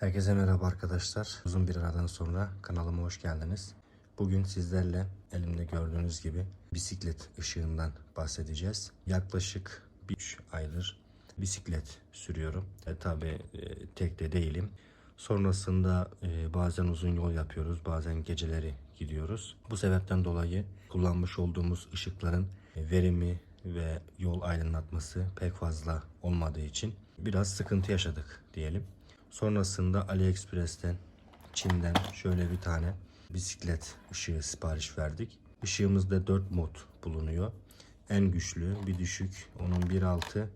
Herkese merhaba arkadaşlar. Uzun bir aradan sonra kanalıma hoş geldiniz. Bugün sizlerle elimde gördüğünüz gibi bisiklet ışığından bahsedeceğiz. Yaklaşık 3 aydır bisiklet sürüyorum. E, Tabi e, tek de değilim. Sonrasında e, bazen uzun yol yapıyoruz, bazen geceleri gidiyoruz. Bu sebepten dolayı kullanmış olduğumuz ışıkların verimi ve yol aydınlatması pek fazla olmadığı için biraz sıkıntı yaşadık diyelim. Sonrasında AliExpress'ten, Çin'den şöyle bir tane bisiklet ışığı sipariş verdik. Işığımızda 4 mod bulunuyor. En güçlü, bir düşük, onun 1.6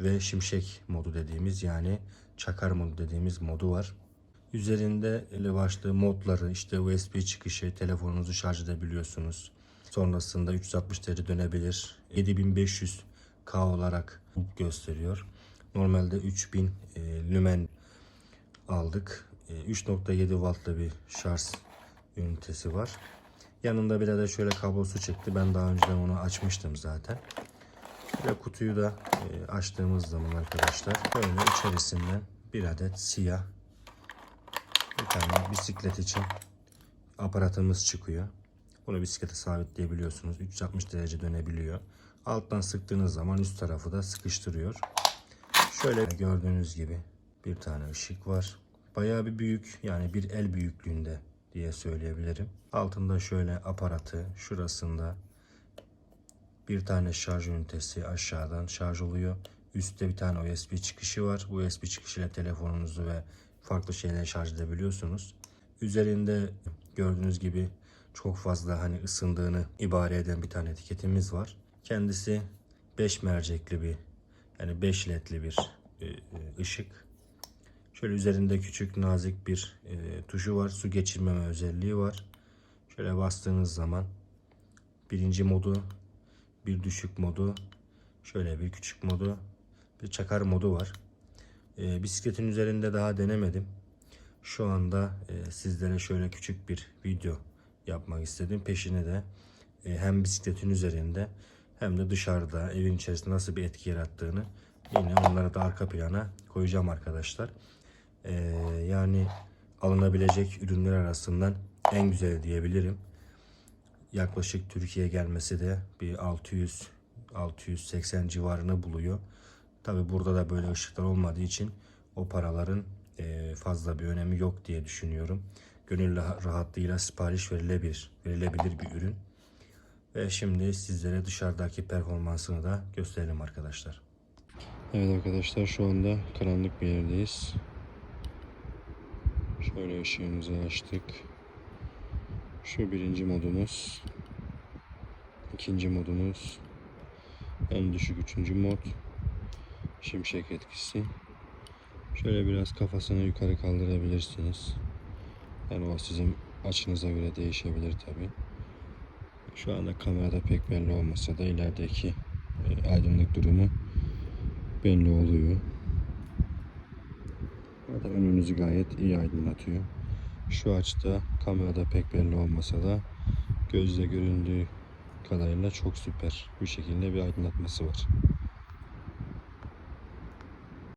ve şimşek modu dediğimiz yani çakar modu dediğimiz modu var. Üzerinde ele başlı modları işte USB çıkışı, telefonunuzu şarj edebiliyorsunuz. Sonrasında 360 derece dönebilir. 7500K olarak gösteriyor. Normalde 3000 e, lümen aldık. E, 3.7 wattlı bir şarj ünitesi var. Yanında bir de şöyle kablosu çıktı. Ben daha önceden onu açmıştım zaten. Ve kutuyu da e, açtığımız zaman arkadaşlar böyle içerisinden bir adet siyah bir tane bisiklet için aparatımız çıkıyor. Bunu bisiklete sabitleyebiliyorsunuz. 360 derece dönebiliyor. Alttan sıktığınız zaman üst tarafı da sıkıştırıyor. Şöyle gördüğünüz gibi bir tane ışık var. Bayağı bir büyük yani bir el büyüklüğünde diye söyleyebilirim. Altında şöyle aparatı şurasında bir tane şarj ünitesi aşağıdan şarj oluyor. Üstte bir tane USB çıkışı var. USB çıkışıyla telefonunuzu ve farklı şeyleri şarj edebiliyorsunuz. Üzerinde gördüğünüz gibi çok fazla hani ısındığını ibare eden bir tane etiketimiz var. Kendisi 5 mercekli bir yani 5 ledli bir e, e, ışık. Şöyle üzerinde küçük nazik bir e, tuşu var. Su geçirmeme özelliği var. Şöyle bastığınız zaman birinci modu, bir düşük modu, şöyle bir küçük modu, bir çakar modu var. E, bisikletin üzerinde daha denemedim. Şu anda e, sizlere şöyle küçük bir video yapmak istedim. Peşine de e, hem bisikletin üzerinde hem de dışarıda evin içerisinde nasıl bir etki yarattığını yine onları da arka plana koyacağım arkadaşlar. E, yani alınabilecek ürünler arasından en güzeli diyebilirim. Yaklaşık Türkiye'ye gelmesi de bir 600 680 civarını buluyor. Tabi burada da böyle ışıklar olmadığı için o paraların e, fazla bir önemi yok diye düşünüyorum. Gönül rahatlığıyla sipariş verilebilir, verilebilir bir ürün. Ve şimdi sizlere dışarıdaki performansını da gösterelim arkadaşlar. Evet arkadaşlar şu anda karanlık bir yerdeyiz. Şöyle ışığımızı açtık. Şu birinci modumuz. ikinci modumuz. En düşük üçüncü mod. Şimşek etkisi. Şöyle biraz kafasını yukarı kaldırabilirsiniz. Yani o sizin açınıza göre değişebilir tabi. Şu anda kamerada pek belli olmasa da ilerideki e, aydınlık durumu belli oluyor. Zaten önünüzü gayet iyi aydınlatıyor. Şu açıda kamerada pek belli olmasa da gözle göründüğü kadarıyla çok süper bir şekilde bir aydınlatması var.